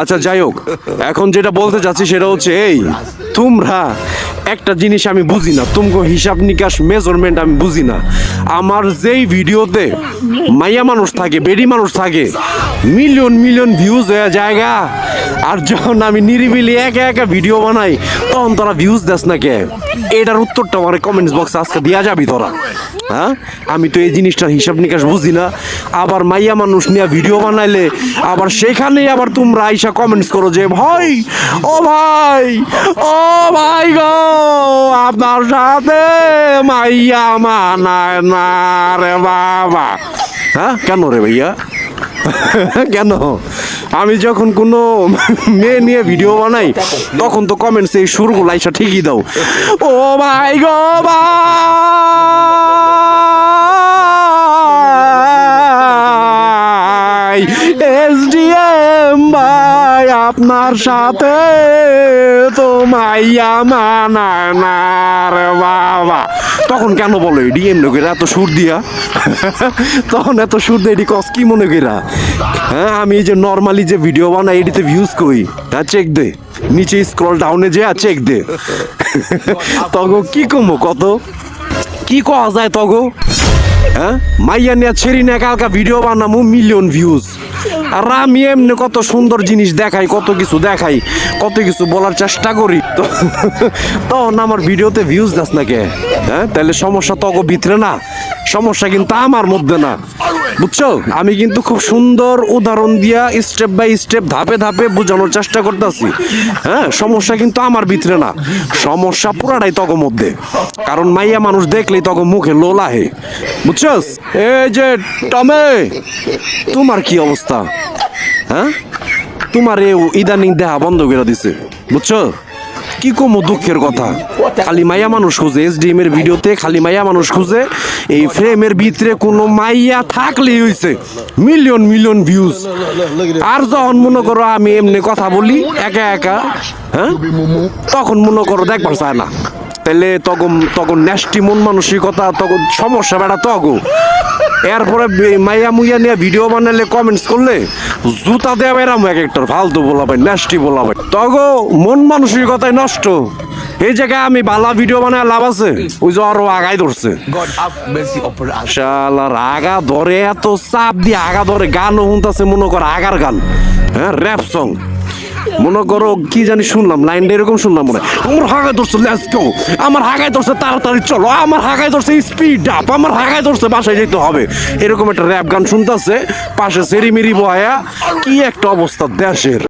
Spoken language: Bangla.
আচ্ছা যাই হোক। এখন যেটা বলতে চাচ্ছি সেটা হচ্ছে এই, তোমরা একটা জিনিস আমি বুঝি না, তুমকো হিসাব নিকাশ মেজারমেন্ট আমি বুঝি না। আমার যেই ভিডিওতে মাইয়া মানুষ থাকে, বেডি মানুষ থাকে মিলিয়ন মিলিয়ন ভিউজ হয়ে জায়গা আর যখন আমি নিরিবিলি একা একা ভিডিও বানাই, তখন তোরা ভিউজ দেস না কে? এটার উত্তরটা আমার কমেন্টস বক্সে আজকে দেওয়া যাবি তোরা। হ্যাঁ? আমি তো এই জিনিসটার হিসাব নিকাশ বুঝি না। আবার মাইয়া মানুষ নিয়ে ভিডিও বানাইলে, আবার সেখানেই আবার তোমরা আইসা কমেন্টস করো যে, ভাই, ও ভাই ও ভাই গো, আপনার সাথে মাইয়া মানায় না রে বাবা। হ্যাঁ কেন রে ভাইয়া? কেন? আমি যখন কোনো মেয়ে নিয়ে ভিডিও বানাই, তখন তো কমেন্টস এই সুরগুলো আইসা ঠিকই দাও। ও ভাই গো, ভাই আপনার সাথে তো মাইয়া মানায় না রে বাবা। তখন কেন বলো ডিএম লোকেরা এত সুর দিয়া? তখন এত সুর দিয়ে, এটি কস কি মনে করা হ্যাঁ আমি এই যে নর্মালি যে ভিডিও বানাই, এটিতে ভিউজ করি হ্যাঁ চেক দে। নিচে স্ক্রল ডাউনে যে চেক দে। তখন কি কমো কত? কি কওয়া যায় তগো? হ্যাঁ? মাইয়া নিয়ে ছেড়ি না কালকা ভিডিও বানামু মিলিয়ন ভিউজ আর আমি এমনি কত সুন্দর জিনিস দেখাই, কত কিছু দেখাই, কত কিছু বলার চেষ্টা করি। তো, তখন আমার ভিডিওতে ভিউজ দাস না কে হ্যাঁ? তাহলে সমস্যা তগো ভিতরে না। সমস্যা কিন্তু আমার মধ্যে না। বুঝছ? আমি কিন্তু খুব সুন্দর উদাহরণ দিয়া স্টেপ বাই স্টেপ ধাপে ধাপে বোঝানোর চেষ্টা করতেছি। হ্যাঁ? সমস্যা কিন্তু আমার ভিতরে না। সমস্যা পুরাটাই তগো মধ্যে। কারণ মাইয়া মানুষ দেখলেই তখন মুখে লোল আহে। বুঝছস এই যে টমে তোমার কি অবস্থা? হ্যাঁ? তোমার এ ইদানিং দেহা বন্ধ করে দিছে, বুঝছ? কি কম দুঃখের কথা? খালি মাইয়া মানুষ খুঁজে এসডিএম এর ভিডিওতে খালি মাইয়া মানুষ খুঁজে, এই ফ্রেমের ভিতরে কোনো মাইয়া থাকলেই হইছে। মিলিয়ন মিলিয়ন ভিউজ আর যখন মনে করো আমি এমনি কথা বলি, একা একা হ্যাঁ? তখন মনে করো দেখবার চায় না। তাহলে তখন তখন ন্যাস্টি মন মানসিকতা, তখন সমস্যা বেড়া তগো এরপরে মাইয়া মুইয়া নিয়ে ভিডিও বানালে কমেন্টস করলে, জুতা দেওয়া বেরাম এক একটার, ফালতু বলা ভাই ন্যাস্টি বলা ভাই। তগো, মন মানসিকতায় নষ্ট। এই জায়গায় আমি বালা ভিডিও বানায় লাভ আছে, ওই যে আরও আগাই ধরছে। আগা ধরে, এত চাপ দিয়ে আগা ধরে গানও শুনতেছে, মনে কর, আগার গান। হ্যাঁ র্যাপ সং মনে করো, কি জানি শুনলাম, লাইনটা এরকম শুনলাম মনে। আমার হাগায় ধরছে লেটস গো আমার হাগায় ধরছে, তাড়াতাড়ি চলো, আমার হাগায় ধরছে স্পিড আপ আমার হাগায় ধরছে, বাসায় যেতে হবে এরকম একটা র্যাপ গান শুনতেছে, পাশে সেরিমেরি বয়া, কি একটা অবস্থা দেশের